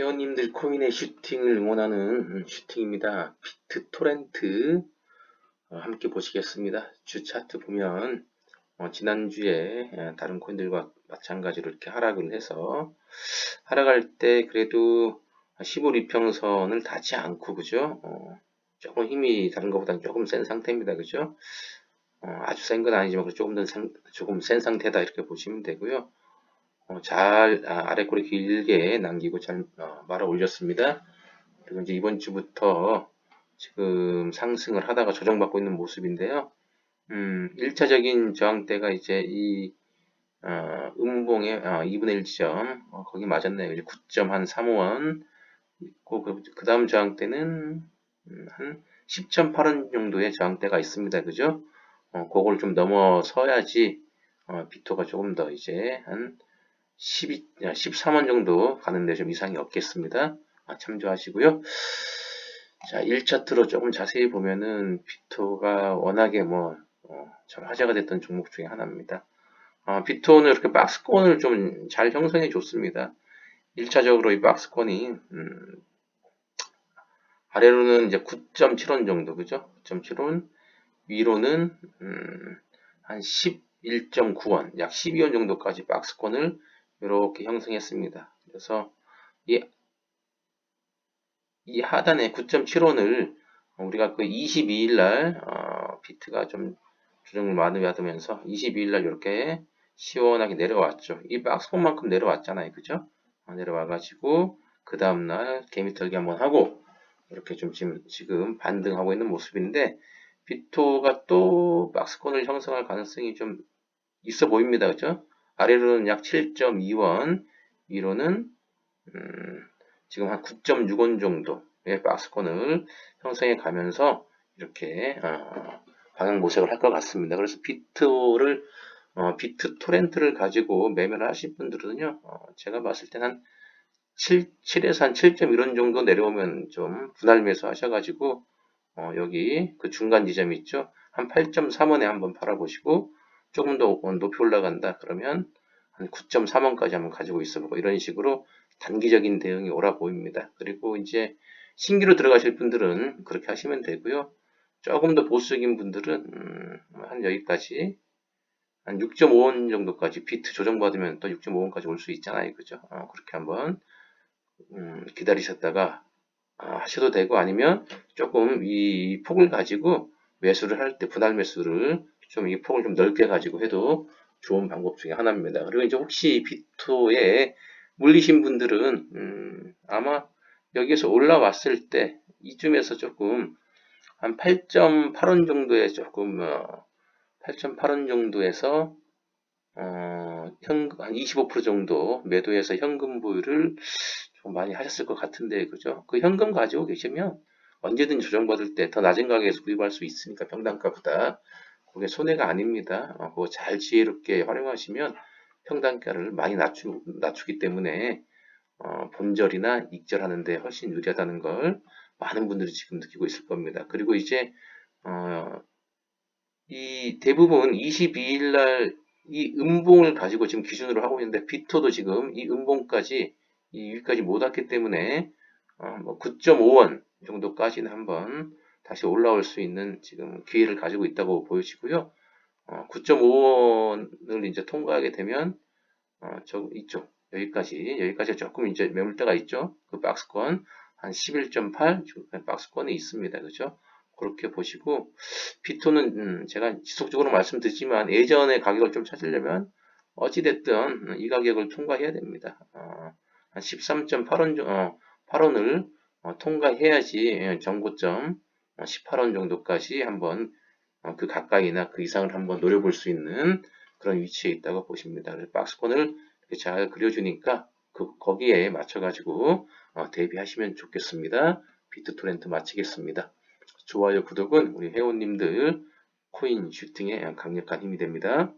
회원님들 코인의 슈팅을 응원하는 음, 슈팅입니다. 비트 토렌트 어, 함께 보시겠습니다. 주 차트 보면 어, 지난주에 에, 다른 코인들과 마찬가지로 이렇게 하락을 해서 하락할 때 그래도 15 리평선을 닿지 않고 그죠? 어, 조금 힘이 다른 것보다는 조금 센 상태입니다. 그죠? 어, 아주 센 건 아니지만 조금 더 생, 조금 센 상태다 이렇게 보시면 되고요. 어, 잘 아, 래 꼬리 길게 남기고 잘 어, 말아 올렸습니다. 그리고 이제 이번 주부터 지금 상승을 하다가 조정받고 있는 모습인데요. 음, 1차적인 저항대가 이제 이 어, 음봉의 어, 2분의 1 지점 어, 거기 맞았네요. 이제 9.35원 있고 그, 그 다음 저항대는 음, 한 10.8원 정도의 저항대가 있습니다. 그죠? 어, 그걸 좀 넘어서야지 어, 비토가 조금 더 이제 한 12, 13원 정도 가는데 좀 이상이 없겠습니다. 아, 참조하시고요. 자, 1차트로 조금 자세히 보면은 비토가 워낙에 뭐, 어, 참 화제가 됐던 종목 중에 하나입니다. 어, 비토는 이렇게 박스권을 좀 잘 형성해 줬습니다. 1차적으로 이 박스권이, 음, 아래로는 이제 9.7원 정도, 그죠? 9.7원, 위로는, 음, 한 11.9원, 약 12원 정도까지 박스권을 이렇게 형성했습니다. 그래서 이, 이 하단에 9.75를 우리가 그 22일 날 어, 비트가 좀 조정을 많이 받으면서 22일 날 이렇게 시원하게 내려왔죠. 이 박스권만큼 내려왔잖아요. 그죠? 어, 내려와가지고 그 다음날 개미털기 한번 하고 이렇게 좀 지금, 지금 반등하고 있는 모습인데 비토가 또 박스권을 형성할 가능성이 좀 있어 보입니다. 그죠? 아래로는 약 7.2원, 위로는 음, 지금 한 9.6원 정도의 박스권을 형성해 가면서 이렇게 어, 방향 모색을 할 것 같습니다. 그래서 비트를 어, 비트 토렌트를 가지고 매매를 하실 분들은요, 어, 제가 봤을 때는 한 7, 7에서 한 7.1원 정도 내려오면 좀 분할 매수 하셔가지고 어, 여기 그 중간 지점 있죠? 한 8.3원에 한번 팔아보시고 조금 더 높이 올라간다 그러면 한 9.3원까지 한번 가지고 있어보고 이런 식으로 단기적인 대응이 오라 보입니다. 그리고 이제 신규로 들어가실 분들은 그렇게 하시면 되고요. 조금 더 보수적인 분들은 음, 한 여기까지 한 6.5원 정도까지 비트 조정받으면 또 6.5원까지 올 수 있잖아요. 그죠? 어, 그렇게 한번 음, 기다리셨다가 아, 하셔도 되고 아니면 조금 이 폭을 가지고 매수를 할 때 분할 매수를 좀 이 폭을 좀 넓게 가지고 해도 좋은 방법 중에 하나입니다. 그리고 이제 혹시 비토에 물리신 분들은 음, 아마 여기에서 올라왔을 때 이쯤에서 조금 한 8.8원 정도에 조금 어, 8.8원 정도에서 어, 현금 한 25% 정도 매도해서 현금 부여를 좀 많이 하셨을 것 같은데 그죠? 그 현금 가지고 계시면 언제든 조정받을 때 더 낮은 가격에서 구입할 수 있으니까 평단가보다 그게 손해가 아닙니다. 어, 그거 잘 지혜롭게 활용하시면 평단가를 많이 낮추, 낮추기 때문에 어, 본절이나 익절하는데 훨씬 유리하다는 걸 많은 분들이 지금 느끼고 있을 겁니다. 그리고 이제 어, 이 대부분 22일 날 이 음봉을 가지고 지금 기준으로 하고 있는데 비토도 지금 이 음봉까지 이 위까지 못 왔기 때문에 어, 뭐 9.5원 정도까지는 한번 다시 올라올 수 있는 지금 기회를 가지고 있다고 보여지고요. 어, 9.5원을 이제 통과하게 되면 어, 저 이쪽 여기까지 여기까지 조금 이제 매물대가 있죠. 그 박스권 한 11.8 박스권에 있습니다. 그죠? 그렇게 보시고 피토는 음, 제가 지속적으로 말씀드리지만 예전의 가격을 좀 찾으려면 어찌됐든 이 가격을 통과해야 됩니다. 어, 한 13.8원 어, 8원을 어, 통과해야지 정고점 18원 정도까지 한번 어, 그 가까이나 그 이상을 한번 노려볼 수 있는 그런 위치에 있다고 보십니다. 그래서 박스권을 잘 그려주니까 그 거기에 맞춰가지고 어, 대비하시면 좋겠습니다. 비트토렌트 마치겠습니다. 좋아요, 구독은 우리 회원님들 코인 슈팅에 강력한 힘이 됩니다.